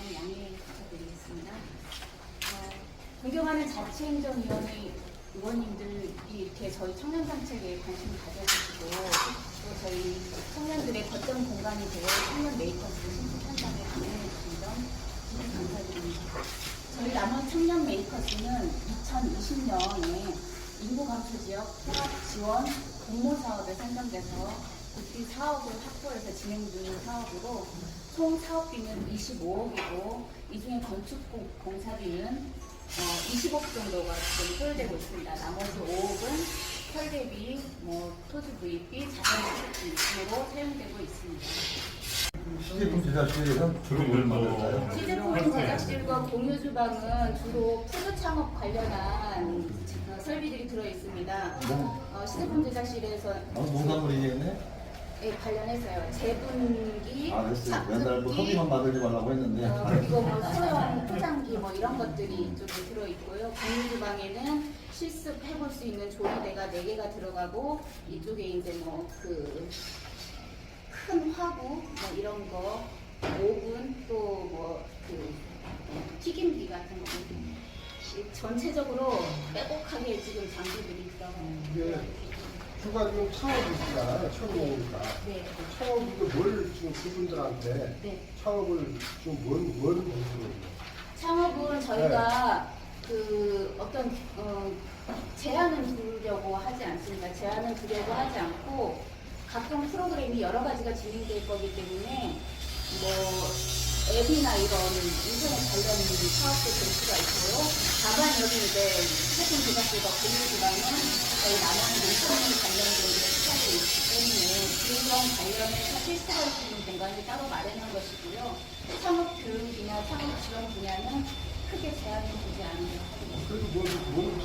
점 양해 부탁드리겠습니다. 어, 존경하는 자치행정위원회 의원님들이 이렇게 저희 청년정책에 관심 가져주시고 또 저희 청년들의 거점 공간이 되어 청년 메이커즈를 신속 현장에 방문해 주신 점 정말 감사드립니다. 저희 남원 청년 메이커즈는 2020년에 인구 감소 지역 통합 지원 공모 사업에 선정돼서 국비 사업을 확보해서 진행 중인 사업으로 총 사업비는 25억이고 이 중에 건축 공- 공사비는 어, 20억 정도가 지금 소요되고 있습니다. 나머지 5억은 설계비, 뭐 토지 구입비, 자산 수익비 등으로 사용되고 있습니다. 시제품 제작실에서 주로 뭘 만들까요? 시제품 제작실과 공유 주방은 주로 푸드 창업 관련한 어, 설비들이 들어 있습니다. 뭐, 어, 시제품 제작실에서 아, 농산물이겠네? 예, 관련해서요. 재분기, 아, 됐어요. 맨날 뭐 착즙기, 소비만 만들지 말라고 했는데. 어, 그리고 뭐 소형 포장기 뭐 이런 것들이 이쪽에 들어 있고요. 공유 주방에는 실습 해볼 수 있는 조리대가 4개가 들어가고 이쪽에 이제 뭐그 큰 화구 뭐 이런 거 오븐 또 뭐그 튀김기 같은 거 이- 전체적으로 빼곡하게 지금 장비들이 들어가요. 휴가 지금 창업이 있잖아요. 처음 오니까. 네, 창업으로 뭘 지금 그분들한테 네. 창업을 좀 뭔, 뭔 모습으로. 창업은 저희가 그 어떤 어, 제한을 두려고 하지 않습니다. 제한을 두려고 하지 않고 각종 프로그램이 여러 가지가 진행될 거기 때문에 뭐 앱이나 이런 인터넷 관련 사업도 될 수가 있고요. 다만 여기 이제 휴대폰 제작들과 공유 기반은 저희 남원 농산물 관련된 게 시작돼 있기 때문에 그런 관련해서 실습할 수 있는 공간이 따로 마련한 것이고요. 창업 교육이나 창업 지원 분야는 크게 제한을 두지 않는 것 같습니다. 그래도 뭐, 뭘